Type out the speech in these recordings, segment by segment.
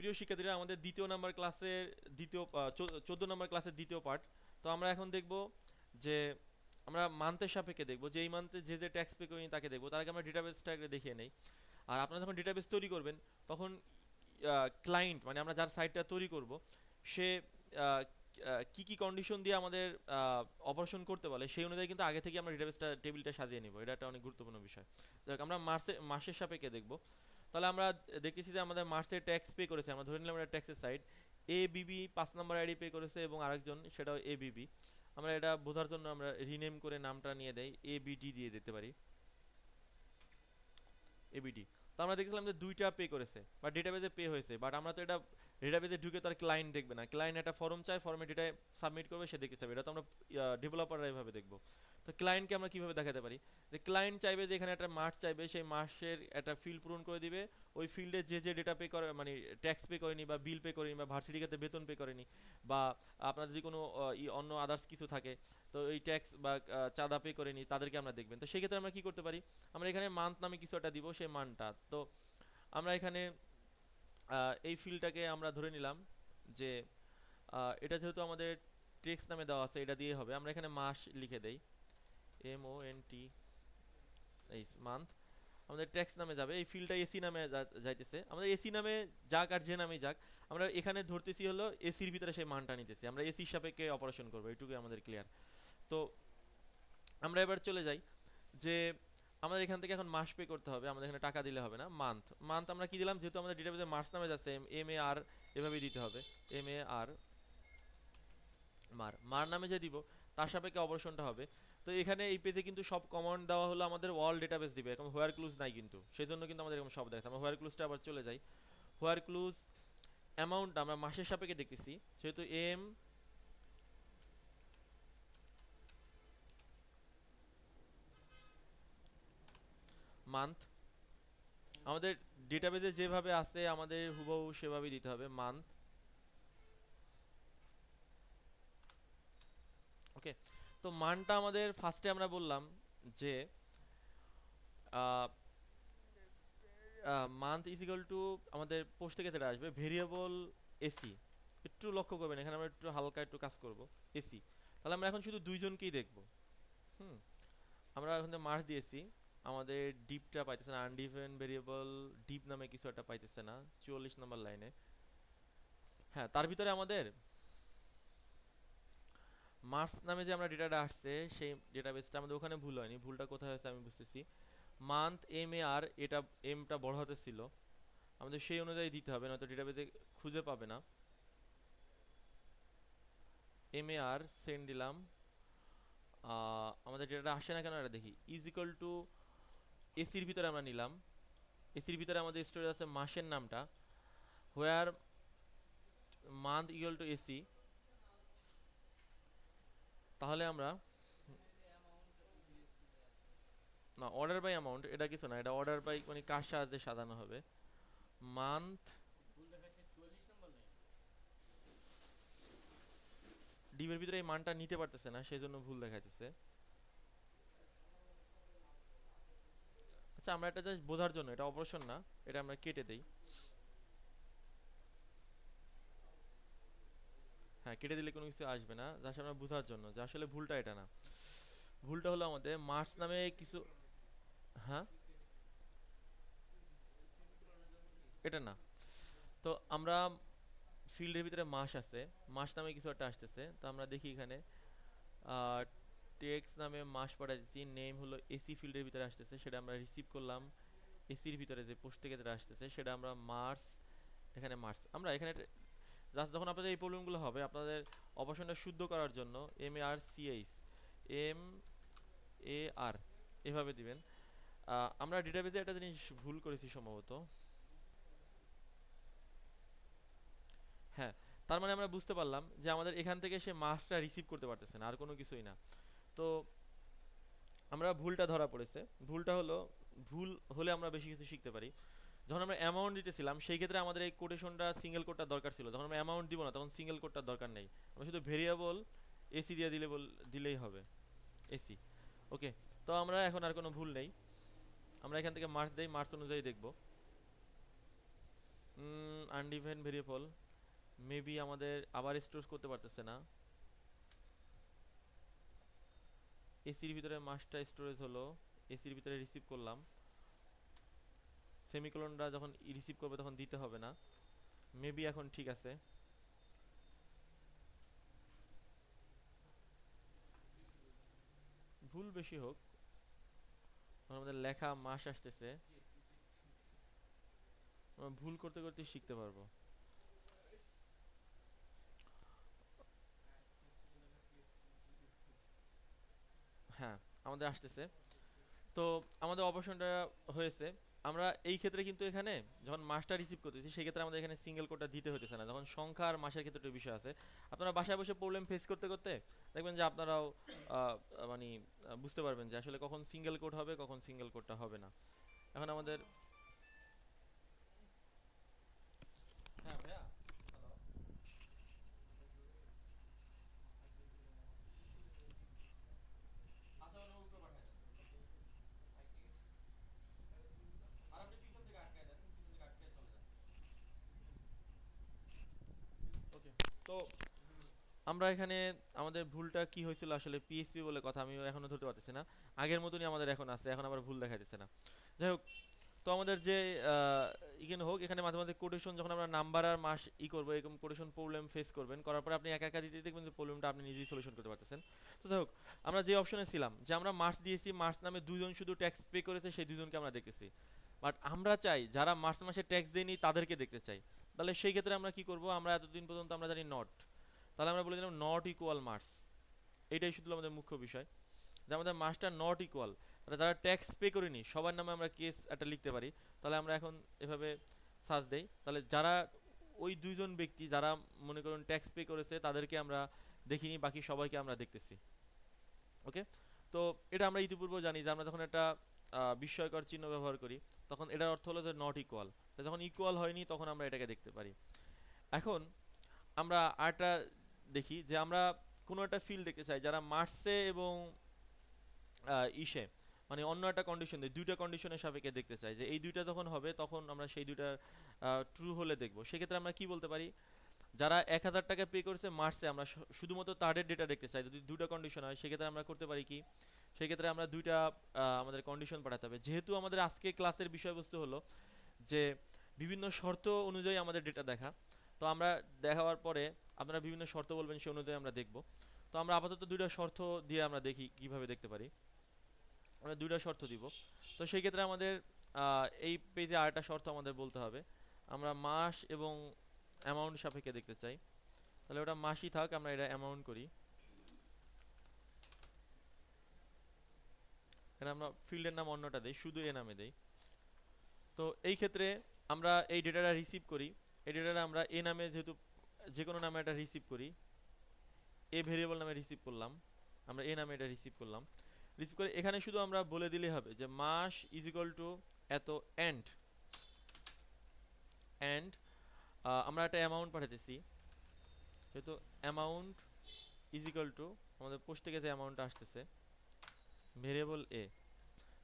প্রিয় শিক্ষার্থীরা, আমাদের দ্বিতীয় নাম্বার ক্লাসের দ্বিতীয় চোদ্দ নাম্বার ক্লাসের দ্বিতীয় পার্ট তো আমরা এখন দেখব যে, আমরা মান্থের সাপেক্ষে দেখব যে, এই মান্থে যে যে ট্যাক্স পে করিনি তাকে দেখব। তার আগে আমরা ডেটাবেসটাকে দেখিয়ে নেই। আর আপনারা যখন ডেটাবেস তৈরি করবেন, তখন ক্লায়েন্ট মানে আমরা যার সাইটটা তৈরি করব, সে কি কি কন্ডিশন দিয়ে আমাদের অপারেশন করতে বলে সেই অনুযায়ী কিন্তু আগে থেকে আমরা ডেটাবেসটা টেবিলটা সাজিয়ে নিব। এটা একটা অনেক গুরুত্বপূর্ণ বিষয়। আমরা মাসে, মাসের সাপেক্ষে দেখব। তাহলে আমরা দেখতেছি যে আমাদের মার্চে ট্যাক্স পে করেছে। আমরা ধরে নিলাম এটা ট্যাক্সের সাইড এ বিবি পাঁচ নম্বর আইডি পে করেছে এবং আরেকজন, সেটাও এ বিবি আমরা এটা বোঝার জন্য আমরা রিনেম করে নামটা নিয়ে দেই এ বিডি দিয়ে দিতে পারি। এবিডি তো আমরা দেখলাম যে দুইটা পে করেছে বা ডেটাবেজে পে হয়েছে। বাট আমরা তো এটা ডেটাবেজে ঢুকে তো আর ক্লায়েন্ট দেখবে না। ক্লায়েন্ট একটা ফর্ম চায় ফর্মে ডেটা সাবমিট করবে, সে দেখতে পাবে এটা তো আমরা ডেভেলপাররা এভাবে দেখব। তো ক্লায়েন্টকে আমরা কীভাবে দেখাতে পারি? যে ক্লায়েন্ট চাইবে যে এখানে একটা মাস চাইবে, সেই মাসের একটা ফিল্ড পূরণ করে দিবে। ওই ফিল্ডে যে যে ডেটা পে করে মানে ট্যাক্স পে করেনি বা বিল পে করেনি বা ভার্সিটি খাতে বেতন পে করেনি বা আপনার যদি কোনো অন্য আদার্স কিছু থাকে, তো এই ট্যাক্স বা চাঁদা পে করেনি, তাদেরকে আমরা দেখবেন। তো সেই ক্ষেত্রে আমরা কি করতে পারি? আমরা এখানে মান্থ নামে কিছু একটা দিব সেই মানটা তো আমরা এখানে এই ফিল্ডটাকে আমরা ধরে নিলাম যে এটা যেহেতু আমাদের টেক্সট নামে দেওয়া আছে, এটা দিয়ে হবে। আমরা এখানে মাস লিখে দেই। এম ও এন টি এই মান্থ আমাদের ট্যাক্স নামে যাবে, এই ফিল্ডটা এসি নামে যাইতেছে। আমাদের এসি নামে যাক আর যে নামে যাক, আমরা এখানে ধরতেছি হলো এসির ভিতরে সেই মানটা নিতেছি। আমরা এসির সাপেক্ষে অপারেশন করব এইটুকুই আমাদের ক্লিয়ার তো আমরা এবার চলে যাই যে আমাদের এখান থেকে এখন মাস পে করতে হবে, আমাদের এখানে টাকা দিলে হবে না মান্থ মান্থ আমরা কি দিলাম? যেহেতু আমাদের ডেটাবেসে মাস নামে যাচ্ছে এম এ আর এভাবেই দিতে হবে এম এ আর মার। মার নামে যে দিব, তার সাপেক্ষে অপারেশনটা হবে। তো এখানে এই পেজে কিন্তু সব কমান্ড দেওয়া হলো আমাদের ওয়াল ডেটাবেস দিবে। এরকম হোয়ার ক্লুজ নাই কিন্তু। সেই জন্য কিন্তু আমাদের এরকম সব দেখাচ্ছে। আমরা হোয়ার ক্লুজটা আবার চলে যাই। হোয়ার ক্লুজ অ্যামাউন্ট আমরা মাসের সাপেক্ষে দেখতেছি। সেহেতু এম মান্থ আমাদের ডেটাবেসে যেভাবে আছে, আমাদের হুবহু সেভাবেই দিতে হবে মান্থ ওকে তো মানটা আমাদের ফার্স্টে আমরা বললাম যে মান্থ ইজ ইকুয়াল টু আমাদের পোস্ট থেকে যেটা আসবে ভেরিয়েবল এসি একটু লক্ষ্য করবেন, এখানে আমরা একটু হালকা একটু কাজ করব এসি তাহলে আমরা এখন শুধু দুইজনকেই দেখব। হুম, আমরা এখন মার্চ দিয়েছি, আমাদের ডিপটা পাইতেছে না আনডিফারেন্ট ভেরিয়েবল ডিপ নামে কিছু একটা পাইতেছে না, চুয়াল্লিশ নম্বর লাইনে হ্যাঁ তার ভিতরে আমাদের মার্কস নামে যে আমরা ডেটাটা আসছে, সেই ডেটাবেসটা আমাদের ওখানে ভুল হয়নি। ভুলটা কোথায় হয়েছে আমি বুঝতেছি। মান্থ এম এ আর এটা এমটা বড় হাতে ছিল। আমাদের সেই অনুযায়ী দিতে হবে, নয়তো ডেটাবেসে খুঁজে পাবে না। এম এ আর সেন্ড দিলাম। আমাদের ডেটাটা আসে না কেন এটা দেখি। ইজ ইকুয়াল টু এসির ভিতরে আমরা নিলাম। এসির ভিতরে আমাদের স্টোরেজ আছে মাসের নামটা। Where month equal to AC তাহলে আমরা না অর্ডার বাই অ্যামাউন্ট এটা কিছু না, এটা অর্ডার বাই মানে কার সাহায্যে সাজানো হবে? মান্থ ডিমের ভিতরে এই মানটা নিতে পারতেছে না সেই জন্য ভুল দেখাইতেছে। আচ্ছা আমরা এটা জাস্ট বোঝার জন্য, এটা অপারেশন না, এটা আমরা কেটে দেই। হ্যাঁ কেটে দিলে কোনো কিছু আসবে না জাস্ট আমরা বোঝার জন্য। যে আসলে ভুলটা এটা না। ভুলটা হলো আমাদের মার্চ নামে কিছু হ্যাঁ? এটা না। তো আমরা ফিল্ডের ভিতরে মাস আছে। মাস নামে কিছু একটা আসতেছে। তো আমরা দেখি এখানে টেক্স নামে মাস পাঠাচ্ছি নেম হলো এসি ফিল্ডের ভিতরে আসতেছে। সেটা আমরা রিসিভ করলাম। এসির ভিতরে যে পোস্ট থেকে যেটা আসতেছে, সেটা আমরা মার্চ এখানে মার্চ আমরা এখানে জাস্ট যখন আপনাদের এই প্রবলেমগুলো হবে, আপনাদের অপারেশনটা শুদ্ধ করার জন্য M A R CH M A R এভাবে দিবেন। আমরা ডেটাবেজে একটা জিনিস ভুল করেছি সম্ভবত। হ্যাঁ তার মানে আমরা বুঝতে পারলাম যে আমাদের এখান থেকে সে মাসটা রিসিভ করতে পারতেছে না, আর কোনো কিছুই না। তো আমরা ভুলটা ধরা পড়েছে। ভুলটা হলো, ভুল হলে আমরা বেশি কিছু শিখতে পারি। যখন আমরা অ্যামাউন্ট দিতেছিলাম, সেই ক্ষেত্রে আমাদের এই কোটেশনটা সিঙ্গেল কোডটা দরকার ছিল। যখন আমরা অ্যামাউন্ট দিব না, তখন সিঙ্গেল কোডটার দরকার নেই। আমরা শুধু ভেরিয়েবল এসি দিয়ে দিলে দিলেই হবে। এসি ওকে তো আমরা এখন আর কোনো ভুল নেই। আমরা এখান থেকে মার্কস দেই মার্কস অনুযায়ী দেখব। আনডিফাইন্ড ভেরিয়েবল মেবি আমাদের আবার স্টোর করতে পারতেছে না। এসির ভিতরে মাসটা স্টোরেজ হলো এসির ভিতরে রিসিভ করলাম। সেমিকোলনটা যখন রিসিভ করবে তখন দিতে হবে না। মেবি এখন ঠিক আছে। ভুল বেশি হোক। আমাদের লেখা মাস আসতেছে। ভুল করতে করতে শিখতে পারব। হ্যাঁ আমাদের আসতেছে। তো আমাদের অপারেশনটা হয়েছে। আমরা এই ক্ষেত্রে কিন্তু এখানে যখন মাসটা রিসিভ করতেছি, সেই ক্ষেত্রে আমাদের এখানে সিঙ্গেল কোডটা দিতে হতেছে না। যখন সংখ্যা আর মাসের ক্ষেত্রে একটু বিষয় আছে, আপনারা বাসায় বসে প্রবলেম ফেস করতে করতে দেখবেন যে আপনারাও মানে বুঝতে পারবেন যে আসলে কখন সিঙ্গেল কোড হবে, কখন সিঙ্গেল কোডটা হবে না। এখন আমাদের হ্যাঁ ভাইয়া ওকে তো আমরা এখানে আমাদের ভুলটা কি হয়েছিল আসলে পিএসপি বলে কথা আমি এখনও ধরতে পারতেছি না। আগের মতনই আমাদের এখন আছে, এখন আবার ভুল দেখা যাচ্ছে না। যাই হোক, তো আমাদের যে ইগেন হোক, এখানে মাঝে মাঝে কোটেশন যখন আমরা নাম্বার আর মাস ই করব, এরকম কোটেশন প্রবলেম ফেস করবেন, করার পরে আপনি একা একা দিতে দেখবেন যে প্রবলেমটা আপনি নিজেই সলিউশন করতে পারতেছেন। তো যাই হোক, আমরা যে অপশনে ছিলাম, যে আমরা মার্চ দিয়েছি মার্চ নামে দুজন শুধু ট্যাক্স পে করেছে, সেই দুজনকে আমরা দেখতেছি। বাট আমরা চাই, যারা মার্চ মাসে ট্যাক্স দেয়নি, তাদেরকে দেখতে চাই। তাহলে সেই ক্ষেত্রে আমরা কি করব? আমরা এতদিন পর্যন্ত আমরা জানি নট তাহলে আমরা বলে দিলাম নট ইকুয়াল মার্কস এটাই শুধু আমাদের মুখ্য বিষয়। যে আমাদের মার্কসটা নট ইকুয়াল তাহলে যারা ট্যাক্স পে করেনি, সবার নামে আমরা কেস একটা লিখতে পারি। তাহলে আমরা এখন এভাবে সার্চ দেই। তাহলে যারা ওই দুইজন ব্যক্তি, যারা মনে করুন ট্যাক্স পে করেছে, তাদেরকে আমরা দেখিনি, বাকি সবাইকে আমরা দেখতেছি। ওকে তো এটা আমরা ইতিপূর্বে জানি যে আমরা যখন একটা বিস্ময়কর চিহ্ন ব্যবহার করি, তখন এটার অর্থ হলো যে নট ইকুয়াল যখন ইকুয়াল হয়নি, তখন আমরা এটাকে দেখতে পারি। এখন আমরা আরেকটা দেখি যে আমরা কোনো একটা ফিল্ড দেখতে চাই, যারা মার্সে এবং ইসে মানে অন্য একটা কন্ডিশন দিই দুইটা কন্ডিশনের সাপেক্ষে দেখতে চাই যে এই দুইটা যখন হবে, তখন আমরা সেই দুইটা ট্রু হলে দেখব। সেক্ষেত্রে আমরা কি বলতে পারি? যারা এক হাজার টাকা পে করেছে মার্চে আমরা শুধুমাত্র তাদের ডেটা দেখতে চাই। যদি দুটো কন্ডিশন হয়, সেক্ষেত্রে আমরা করতে পারি কি? সেক্ষেত্রে আমরা দুইটা আমাদের কন্ডিশন পাঠাতে হবে। যেহেতু আমাদের আজকে ক্লাসের বিষয়বস্তু হলো যে, বিভিন্ন শর্ত অনুযায়ী আমাদের ডেটা দেখা। তো আমরা দেখাবার পরে আপনারা বিভিন্ন শর্ত বলবেন সে অনুযায়ী আমরা দেখব। তো আমরা আপাতত দুইটা শর্ত দিয়ে আমরা দেখি কীভাবে দেখতে পারি। আমরা দুইটা শর্ত দিব। তো সেই ক্ষেত্রে আমাদের এই পেজে আরেকটা শর্ত আমাদের বলতে হবে। আমরা মাস এবং অ্যামাউন্ট সাপেক্ষে দেখতে চাই। তাহলে ওটা মাসই থাক, আমরা এটা অ্যামাউন্ট করি। এখানে আমরা ফিল্ডের নাম অন্যটা দেই, শুধু এ নামে দেই। তো এই ক্ষেত্রে আমরা এই ডেটাটা রিসিভ করি। এই ডেটাটা আমরা এ নামে যেহেতু যে কোনো নামে এটা রিসিভ করি। এ ভেরিয়েবল নামে রিসিভ করলাম। আমরা এ নামে এটা রিসিভ করলাম। রিসিভ করে এখানে শুধু আমরা বলে দিলেই হবে যে মাস ইজ ইকুয়াল টু এত এন্ড এন্ড আমরা একটা অ্যামাউন্ট পাঠাতেছি যেহেতু অ্যামাউন্ট ইজ ইকুয়াল টু আমাদের পোস্ট থেকে যে অ্যামাউন্টটা আসতেছে ভেরিয়েবল এ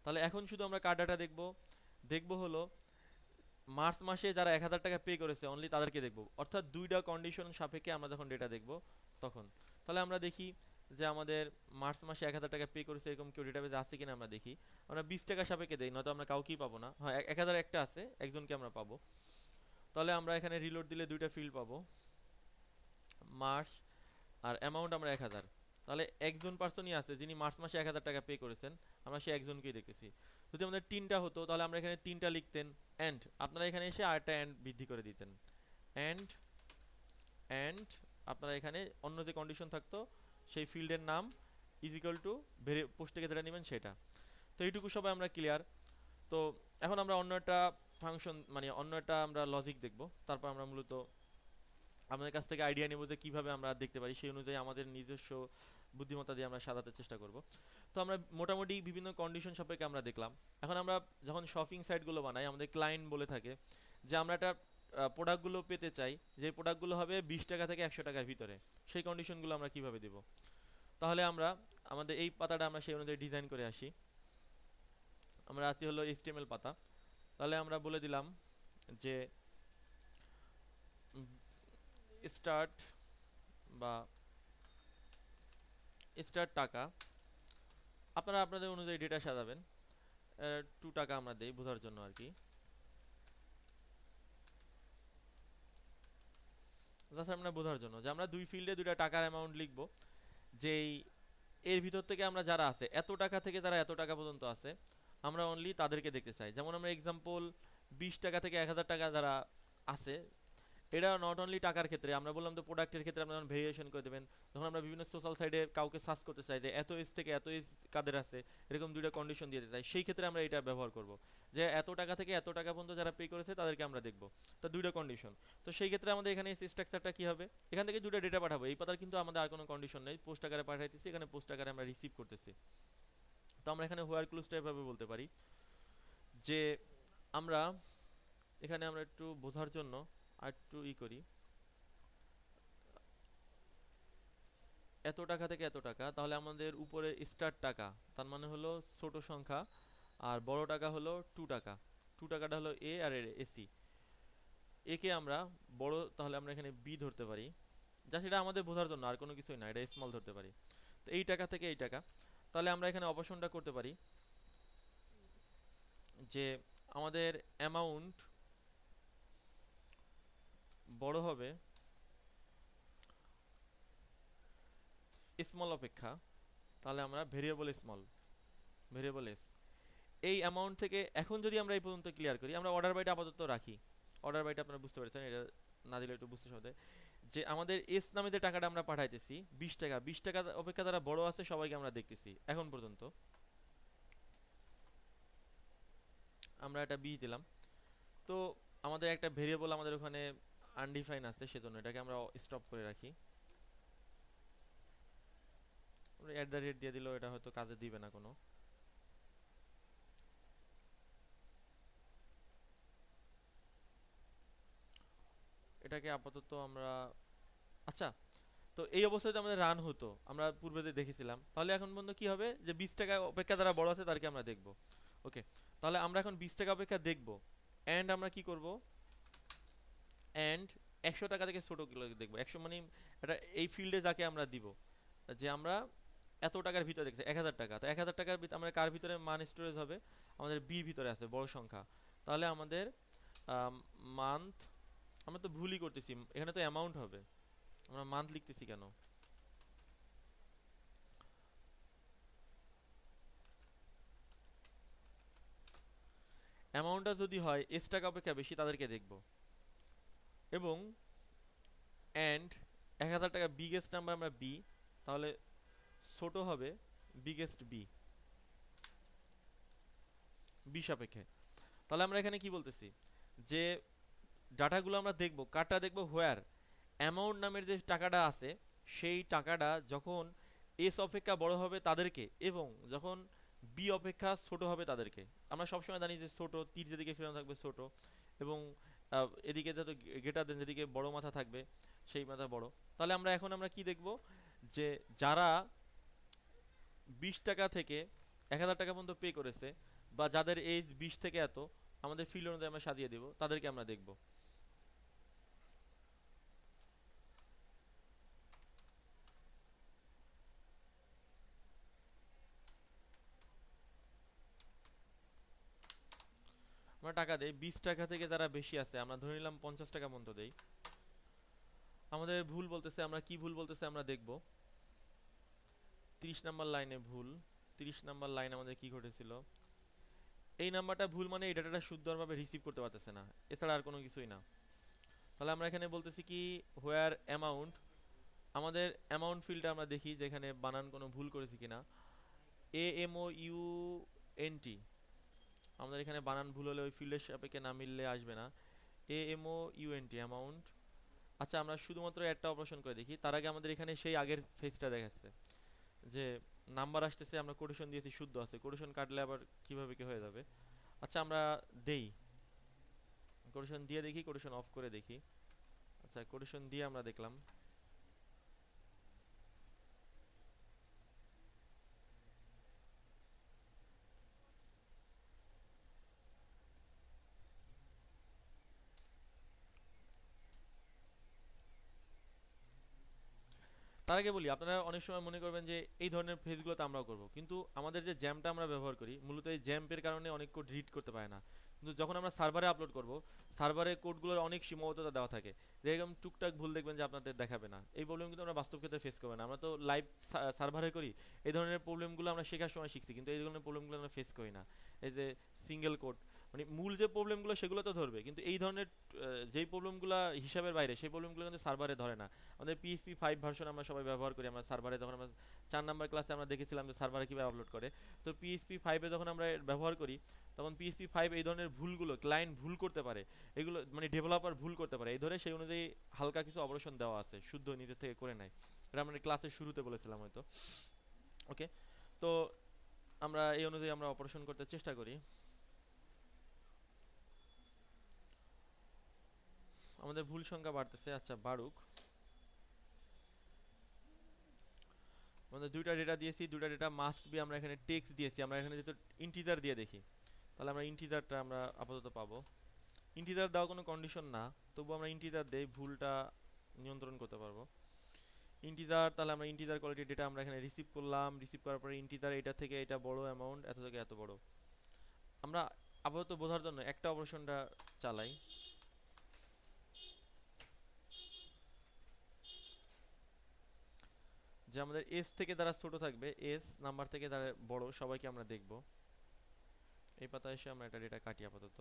তাহলে এখন শুধু আমরা কার ডাটা দেখব। দেখব হলো মার্চ মাসে যারা এক হাজার টাকা পে করেছে অনলি তাদেরকে দেখব। অর্থাৎ দুইটা কন্ডিশন সাপেক্ষে আমরা যখন ডেটা দেখব, তখন। তাহলে আমরা দেখি যে আমাদের মার্চ মাসে এক হাজার টাকা পে করেছে এরকম কেউ ডেটাবেজে আছে কিনা আমরা দেখি। আমরা বিশ টাকা সাপেক্ষে দেই, নয়তো আমরা কাউকেই পাবো না। হ্যাঁ এক হাজার একটা আছে, একজনকে আমরা পাবো। তাহলে আমরা এখানে রিলোড দিলে দুইটা ফিল্ড পাবো। মার্চ আর অ্যামাউন্ট আমরা এক হাজার। তাহলে একজন পার্সনই আছে, যিনি মার্চ মাসে এক হাজার টাকা পে করেছেন, আমরা সে একজনকেই দেখেছি। যদি আমাদের তিনটা হতো, তাহলে আমরা এখানে তিনটা লিখতেন অ্যান্ড আপনারা এখানে এসে আরেকটা অ্যান্ড বৃদ্ধি করে দিতেন। অ্যান্ড অ্যান্ড আপনারা এখানে অন্য যে কন্ডিশন থাকতো, সেই ফিল্ডের নাম is equal to very, post যেটা নেবেন সেটা। তো এইটুকু সবাই আমরা ক্লিয়ার তো এখন আমরা অন্য একটা ফাংশন মানে অন্য একটা আমরা লজিক দেখব। তারপর আমরা মূলত আমাদের কাছ থেকে আইডিয়া নেব যে কীভাবে আমরা দেখতে পারি, সেই অনুযায়ী আমাদের নিজস্ব বুদ্ধিমত্তা দিয়ে আমরা সাজাতে চেষ্টা করব। তো আমরা মোটামুটি বিভিন্ন কন্ডিশন সাপেক্ষে আমরা দেখলাম। এখন আমরা যখন শপিং সাইটগুলো বানাই, আমাদের ক্লায়েন্ট বলে থাকে যে, আমরা একটা প্রোডাক্টগুলো পেতে চাই, যে প্রোডাক্টগুলো হবে বিশ টাকা থেকে একশো টাকার ভিতরে, সেই কন্ডিশনগুলো আমরা কীভাবে দেব? তাহলে আমরা, আমাদের এই পাতাটা আমরা সেই অনুযায়ী ডিজাইন করে আসি। আমরা আসি হলো এইচটিএমএল পাতা। তাহলে আমরা বলে দিলাম যে স্টার্ট বা স্টার্ট টাকা, আপনারা আপনাদের অনুযায়ী ডেটা সাজাবেন। টু টাকা আমরা দেই বোঝার জন্য আর কি। জাস্ট আমরা বোঝার জন্য যে আমরা দুই ফিল্ডে দুইটা টাকার অ্যামাউন্ট লিখব, যেই এর ভিতর থেকে আমরা যারা আছে, এত টাকা থেকে যারা এত টাকা পর্যন্ত আছে, আমরা অনলি তাদেরকে দেখতে চাই। যেমন আমরা এক্সাম্পল বিশ টাকা থেকে এক হাজার টাকা যারা আছে এটা নট অনলি টাকার ক্ষেত্রে, আমরা বললাম তো প্রোডাক্টের ক্ষেত্রে আপনারা ভেরিয়েশন করে দেবেন যখন আমরা বিভিন্ন সোশ্যাল সাইডে কাউকে সার্চ করতে চাই যে এত এজ থেকে এত এজ কাদের আছে, এরকম দুইটা কন্ডিশন দিয়ে দিতে চাই, সেই ক্ষেত্রে আমরা এটা ব্যবহার করব। যে এত টাকা থেকে এত টাকা পর্যন্ত যারা পে করেছে, তাদেরকে আমরা দেখব। তো দুইটা কন্ডিশন তো সেই ক্ষেত্রে আমাদের এখানে স্ট্রাকচারটা কি হবে? এখান থেকে দুটো ডেটা পাঠাবো। এই পাতার কিন্তু আমাদের আর কোনো কন্ডিশন নেই। পোস্ট আকারে পাঠাইতেছি, এখানে পোস্ট আকারে আমরা রিসিভ করতেছি। তো আমরা এখানে হোয়ার ক্লোজটা এভাবে বলতে পারি। যে আমরা, এখানে আমরা একটু বোঝার জন্য আর একটু ই করি। এত টাকা থেকে এত টাকা, তাহলে আমাদের উপরে স্টার্ট টাকা, তার মানে হলো ছোট সংখ্যা, আর বড় টাকা হলো টু টাকা। টু টাকাটা হলো এ আর এসি একে আমরা বড়, তাহলে আমরা এখানে বি ধরতে পারি। যা সেটা আমাদের বোঝার জন্য, আর কোনো কিছুই না, এটা স্মল ধরতে পারি। তো এই টাকা থেকে এই টাকা। তাহলে আমরা এখানে অপারেশনটা করতে পারি যে আমাদের অ্যামাউন্ট বড় হবে স্মল অপেক্ষা। তাহলে আমরা ভেরিয়েবল স্মল ভেরিয়েবল এস এই অ্যামাউন্ট থেকে এখন যদি আমরা এই পর্যন্ত ক্লিয়ার করি, আমরা অর্ডার বাইটা আপাতত রাখি। অর্ডার বাইটা আপনারা বুঝতে পারছেন, এটা না দিলে একটু বুঝতে সুবিধা যে আমাদের এস নামে যে টাকাটা আমরা পাঠাইতেছি, বিশ টাকা বিশ টাকা অপেক্ষা যারা বড় আছে সবাইকে আমরা দেখতেছি, এখন পর্যন্ত। আমরা একটা বি দিলাম। তো আমাদের একটা ভেরিয়েবল আমাদের ওখানে আনডিফাইন আছে, সেজন্য এটাকে আমরা স্টপ করে রাখি। অ্যাট দ্য রেট দিয়ে দিলেও এটা হয়তো কাজে দিবে না কোনো। এটাকে আপাতত আমরা আচ্ছা তো এই অবস্থায় যদি আমাদের রান হতো, আমরা পূর্বে যে দেখেছিলাম। তাহলে এখন পর্যন্ত কি হবে? যে বিশ টাকা অপেক্ষা যারা বড় আছে তাদেরকে আমরা দেখব। ওকে তাহলে আমরা এখন বিশ টাকা অপেক্ষা দেখব। অ্যান্ড আমরা কি করব? অ্যান্ড একশো টাকা থেকে ছোটো গুলো দেখব। একশো মানে এটা এই ফিল্ডে যাকে আমরা দিব, যে আমরা এত টাকার ভিতরে দেখছি, এক হাজার টাকা। তো এক হাজার টাকার আমরা কার ভিতরে মান স্টোরেজ হবে? আমাদের বির ভিতরে আছে, বড় সংখ্যা। তাহলে আমাদের মান্থ আমরা তো ভুলই করতেছি, এখানে তো অ্যামাউন্ট হবে। আমরা মান্থ লিখতেছি কেন? অ্যামাউন্টটা যদি হয় এস টাকা অপেক্ষা বেশি, তাদেরকে দেখব। এবং অ্যান্ড এক হাজার টাকা বিগেস্ট নাম্বার আমরা বি তাহলে ছোট হবে বিগেস্ট বি বি সাপেক্ষে। তাহলে আমরা এখানে কি বলতেছি? যে ডাটাগুলো আমরা দেখব কারটা দেখব হোয়ার অ্যামাউন্ট নামের যে টাকাটা আছে, সেই টাকাটা যখন এস অপেক্ষা বড় হবে তাদেরকে এবং যখন বি অপেক্ষা ছোট হবে তাদেরকে। আমরা সবসময় জানি যে ছোট তীর যেদিকে ফেরানো থাকবে ছোট এবং এদিকে যত গেটার দেন, যেদিকে বড় মাথা থাকবে, সেই মাথা বড়। তাহলে আমরা এখন আমরা কি দেখব? যে যারা বিশ টাকা থেকে এক হাজার টাকা পর্যন্ত পে করেছে বা যাদের এজ বিশ থেকে এত, আমাদের ফিল্ড অনুযায়ী আমরা সাজিয়ে দেব। তাদেরকে আমরা দেখব। আমরা টাকা দেই, বিশ টাকা থেকে যারা বেশি আছে, আমরা ধরে নিলাম পঞ্চাশ টাকা পর্যন্ত দেই। আমাদের ভুল বলতেছে, আমরা কি ভুল বলতেছে আমরা দেখব। তিরিশ নাম্বার লাইনে ভুল। তিরিশ নাম্বার লাইন আমাদের কি ঘটেছিল? এই নাম্বারটা ভুল মানে এই ডাটাটা শুদ্ধভাবে রিসিভ করতে পারতেছে না। এছাড়া আর কোনো কিছুই না। তাহলে আমরা এখানে বলতেছি কি হোয়ার অ্যামাউন্ট আমাদের অ্যামাউন্ট ফিল্ডটা আমরা দেখি যেখানে বানান কোনো ভুল করেছি কিনা। A M O U N T আমাদের এখানে বানান ভুল হলে ওই ফিল্ডের সাপেক্ষে না মিললে আসবে না। A M O U N T amount আচ্ছা আমরা শুধুমাত্র একটা অপারেশন করে দেখি। তার আগে আমাদের এখানে সেই আগের ফেজটা দেখাচ্ছে। যে নাম্বার আসতেছে, আমরা কোটেশন দিয়েছি, শুদ্ধ আছে। কোটেশন কাটলে আবার কীভাবে কি হয়ে যাবে? আচ্ছা আমরা দেই। কোটেশন দিয়ে দেখি কোটেশন অফ করে দেখি। আচ্ছা কোটেশন দিয়ে আমরা দেখলাম। তার আগে বলি, আপনারা অনেক সময় মনে করবেন যে এই ধরনের ফেজগুলো তো আমরাও করব। কিন্তু আমাদের যে জ্যামটা আমরা ব্যবহার করি, মূলত এই জ্যাম্পের কারণে অনেক কোড রিড করতে পারে না। কিন্তু যখন আমরা সার্ভারে আপলোড করব সার্ভারে কোডগুলোর অনেক সীমাবদ্ধতা দেওয়া থাকে। যেরকম টুকটাক ভুল দেখবেন যে আপনাদের দেখাবে না। এই প্রবলেম কিন্তু আমরা বাস্তব ক্ষেত্রে ফেস করবে না। আমরা তো লাইভ সার্ভারে করি, এই ধরনের প্রবলেমগুলো আমরা শেখার সময় শিখছি, কিন্তু এই ধরনের প্রবলেমগুলো আমরা ফেস করি না। এই যে সিঙ্গেল কোড মানে মূল যে প্রবলেমগুলো সেগুলো তো ধরবে। কিন্তু এই ধরনের যেই প্রবলেমগুলো হিসাবের বাইরে, সেই প্রবলেমগুলো কিন্তু সার্ভারে ধরে না। আমাদের পিএসপি ফাইভ ভার্সন আমরা সবাই ব্যবহার করি, আমরা সার্ভারে যখন আমরা চার নাম্বার ক্লাসে আমরা দেখেছিলাম যে সার্ভারে কীভাবে আপলোড করে। তো পিএসপি ফাইভে যখন আমরা ব্যবহার করি, তখন পিএসপি ফাইভ এই ধরনের ভুলগুলো ক্লায়েন্ট ভুল করতে পারে, এগুলো মানে ডেভেলপার ভুল করতে পারে, এই ধরে সেই অনুযায়ী হালকা কিছু অপারেশন দেওয়া আছে, শুদ্ধ নিজের থেকে করে নেয়। এটা আমরা ক্লাসের শুরুতে বলেছিলাম হয়তো। ওকে তো আমরা এই অনুযায়ী আমরা অপারেশন করতে চেষ্টা করি। আমাদের ভুল সংখ্যা বাড়তেছে। আচ্ছা বাড়ুক আমাদের দুইটা ডেটা দিয়েছি, দুইটা ডেটা মাস্ট বি আমরা এখানে টেক্সট দিয়েছি। আমরা এখানে যেহেতু ইন্টিজার দিয়ে দেখি, তাহলে আমরা ইন্টিজারটা আমরা আপাতত পাবো। ইন্টিজার দেওয়া কোনো কন্ডিশন না তবু আমরা ইন্টিজার দেই, ভুলটা নিয়ন্ত্রণ করতে পারব। ইন্টিজার তাহলে আমরা ইন্টিজার কোয়ালিটি ডেটা আমরা এখানে রিসিভ করলাম। রিসিভ করার পরে ইন্টিজার এটা থেকে এটা বড় অ্যামাউন্ট এত থেকে এত বড়। আমরা আপাতত বোঝার জন্য একটা অপারেশনটা চালাই। যে আমাদের এস থেকে যারা ছোট থাকবে এস নাম্বার থেকে যারা বড়, সবাইকে আমরা দেখব। এই পাতায় এসে আমরা একটা ডেটা কাটি আপাতত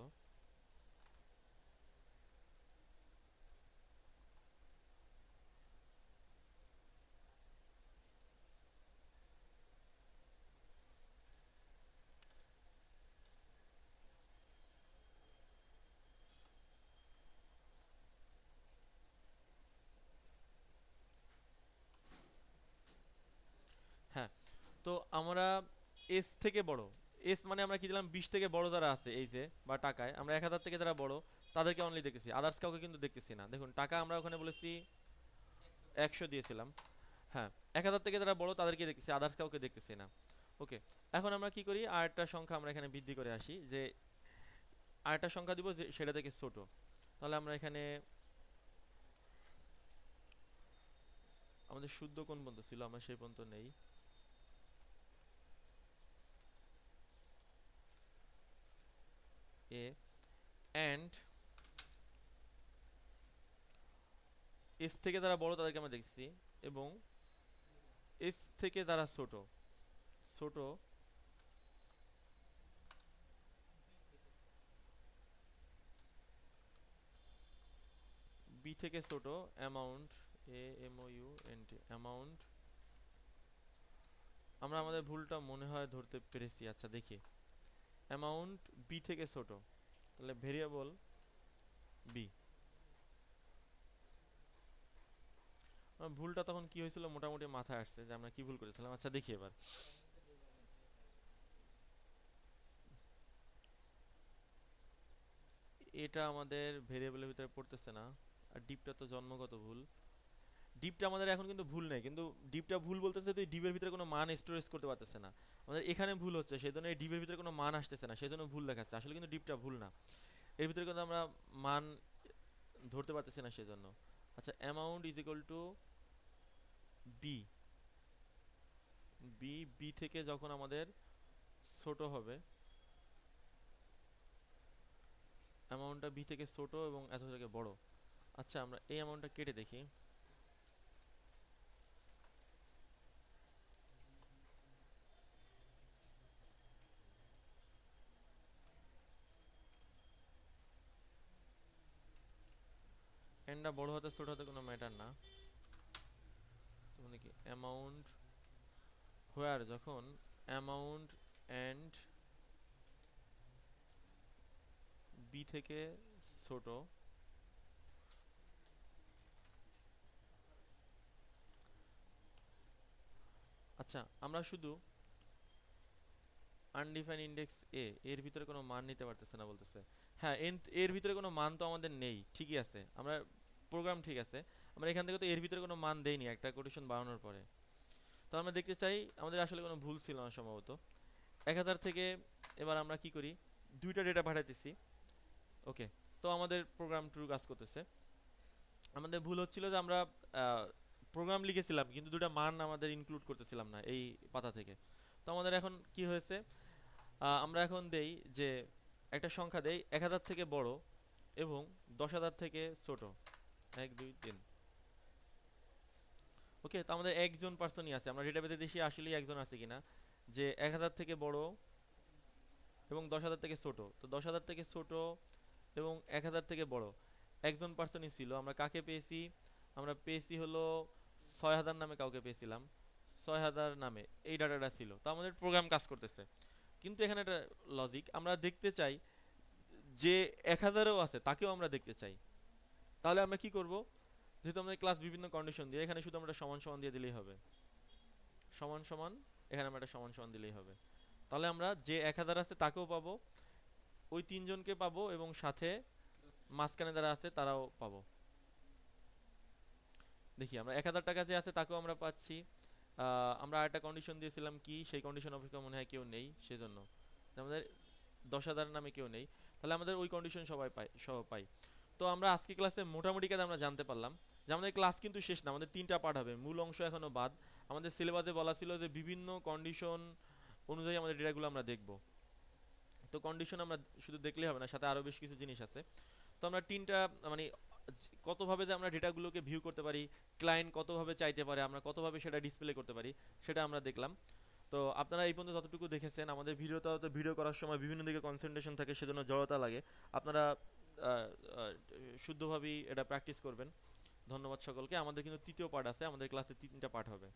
হ্যাঁ তো আমরা এস থেকে বড়। এস মানে আমরা কি দিলাম? বিশ থেকে বড় যারা আছে, এই যে, বা টাকায়, আমরা এক হাজার থেকে যারা বড়, তাদেরকে অনলি দেখতেছি আদার্স কাউকে কিন্তু দেখতেছি না। দেখুন, টাকা আমরা ওখানে বলেছি একশো দিয়েছিলাম। হ্যাঁ এক হাজার থেকে যারা বড়, তাদেরকে দেখতেছি আদার্স কাউকে দেখতেছি না। ওকে এখন আমরা কি করি? আরেকটা সংখ্যা আমরা এখানে বৃদ্ধি করে আসি, যে আরেকটা সংখ্যা দিব, যে সেটা থেকে ছোট। তাহলে আমরা এখানে আমাদের শুদ্ধ কোন পর্যন্ত ছিল, আমরা সেই পর্যন্ত নেই। এ অ্যান্ড এস থেকে যারা বড় তাদেরকে আমরা দেখছি, এবং এস থেকে যারা ছোট ছোট বি থেকে ছোট amount A M O U N T amount আমরা আমাদের ভুলটা মনে হয় ধরতে পেরেছি আচ্ছা দেখি। অ্যামাউন্ট বি থেকে ছোট। তাহলে ভেরিয়েবল বি ভুলটা তখন কি হয়েছিল? মোটামুটি মাথায় আসছে যে আমরা কি ভুল করেছিলাম? আচ্ছা দেখি এবার। এটা আমাদের ভেরিয়েবলের ভিতরে পড়তেছে না। আর ডিপটা তো জন্মগত ভুল। ডিপটা আমাদের এখন কিন্তু ভুল নেই, কিন্তু ডিপটা ভুল বলতেছে তো ডিপের ভিতরে কোনো মান স্টোরেজ করতে পারতেছে না। আমাদের এখানে ভুল হচ্ছে সেই জন্য এই ডিপের ভিতরে কোনো মান আসতেছে না সেই জন্য ভুল দেখাচ্ছে। আসলে কিন্তু ডিপটা ভুল না। এর ভিতরে কিন্তু আমরা মান ধরতে পারতেছি না সেই জন্য আচ্ছা amount is equal to B B B থেকে যখন আমাদের ছোট হবে অ্যামাউন্টটা বি থেকে ছোট এবং এত থেকে বড়। আচ্ছা আমরা এই অ্যামাউন্টটা কেটে দেখি। এনটা বড় হতে, ছোট হতে কোনো ম্যাটার না। মানে কি অ্যামাউন্ট হোয়ার যখন অ্যামাউন্ট অ্যান্ড বি থেকে ছোট আচ্ছা আমরা শুধু আনডিফাইন ইন্ডেক্স এ এর ভিতরে কোনো মান নিতে পারতেছে না বলতেছে। হ্যাঁ এর ভিতরে কোনো মান তো আমাদের নেই, ঠিকই আছে। আমরা প্রোগ্রাম ঠিক আছে, আমরা এখান থেকে তো এর ভিতরে কোনো মান দেইনি, একটা কোটেশন বানানোর পরে। তো আমরা দেখতে চাই, আমাদের আসলে কোনো ভুল ছিল না সম্ভবত। এক হাজার থেকে এবার আমরা কি করি, দুইটা ডেটা পাঠাইতেছি। ওকে তো আমাদের প্রোগ্রাম ট্রু কাজ করতেছে। আমাদের ভুল হচ্ছিল যে আমরা প্রোগ্রাম লিখেছিলাম, কিন্তু দুটা মান আমাদের ইনক্লুড করতেছিলাম না এই পাতা থেকে। তো আমাদের এখন কি হয়েছে আমরা এখন দেই যে একটা সংখ্যা দেই, এক হাজার থেকে বড় এবং দশ হাজার থেকে ছোট। এক, দুই, তিন। ওকে তো আমাদের একজন পার্সনই আছে। আমরা ডেটাবেসে দেখি আসলেই একজন আছে কিনা। যে এক হাজার থেকে বড় এবং দশ হাজার থেকে ছোট। তো দশ হাজার থেকে ছোট এবং এক হাজার থেকে বড়। একজন পার্সনই ছিল। আমরা কাকে পেয়েছি? আমরা পেয়েছি হলো ছয় হাজার নামে কাউকে পেয়েছিলাম। ছয় হাজার নামে। এই ডাটাটা ছিল। তো আমাদের প্রোগ্রাম কাজ করতেছে। কিন্তু এখানে একটা লজিক আমরা দেখতে চাই যে এক হাজারেও আছে, তাকেও আমরা দেখতে চাই। তাহলে আমরা কি করব? যেহেতু আমাদের ক্লাস বিভিন্ন কন্ডিশন দিয়ে, এখানে শুধু আমরা সমান সমান দিয়ে দিলেই হবে। সমান সমান, এখানে আমরা একটা সমান সমান দিলেই হবে। তাহলে আমরা যে এক হাজার আছে তাকেও পাবো, ওই তিনজনকে পাবো এবং সাথে মাঝখানে যারা আছে তারাও পাবো। দেখি, আমরা এক হাজার টাকা যে আছে তাকেও আমরা পাচ্ছি। আমরা আরেকটা কন্ডিশন দিয়েছিলাম কি? সেই কন্ডিশন অপেক্ষা মনে হয় কেউ নেই, সেজন্য। আমাদের দশ হাজার নামে কেউ নেই। তাহলে আমাদের ওই কন্ডিশন সবাই পাই সব পাই তো আমরা আজকে ক্লাসে মোটামুটি কাজ আমরা জানতে পারলাম যে আমাদের ক্লাস কিন্তু শেষ না, আমাদের তিনটা পার্ট হবে, মূল অংশ এখনও বাদ। আমাদের সিলেবাসে বলা ছিল যে বিভিন্ন কন্ডিশন অনুযায়ী আমাদের ডেটাগুলো আমরা দেখব। তো কন্ডিশন আমরা শুধু দেখলেই হবে না, সাথে আরও বেশ কিছু জিনিস আছে। তো আমরা তিনটা মানে কতভাবে যে আমরা ডেটাগুলোকে ভিউ করতে পারি ক্লায়েন্ট কতভাবে চাইতে পারে, আমরা কতভাবে সেটা ডিসপ্লে করতে পারি, সেটা আমরা দেখলাম। তো আপনারা এই পর্যন্ত যতটুকু দেখেছেন, আমাদের ভিডিওটা তো ভিডিও করার সময় বিভিন্ন দিকে কনসেন্ট্রেশন থাকে, সেজন্য জড়তা লাগে। আপনারা শুদ্ধভাবেই এটা প্র্যাকটিস করবেন। ধন্যবাদ সকলকে। আমাদের কিন্তু তৃতীয় পার্ট আছে, আমাদের ক্লাসে তিনটা পার্ট হবে।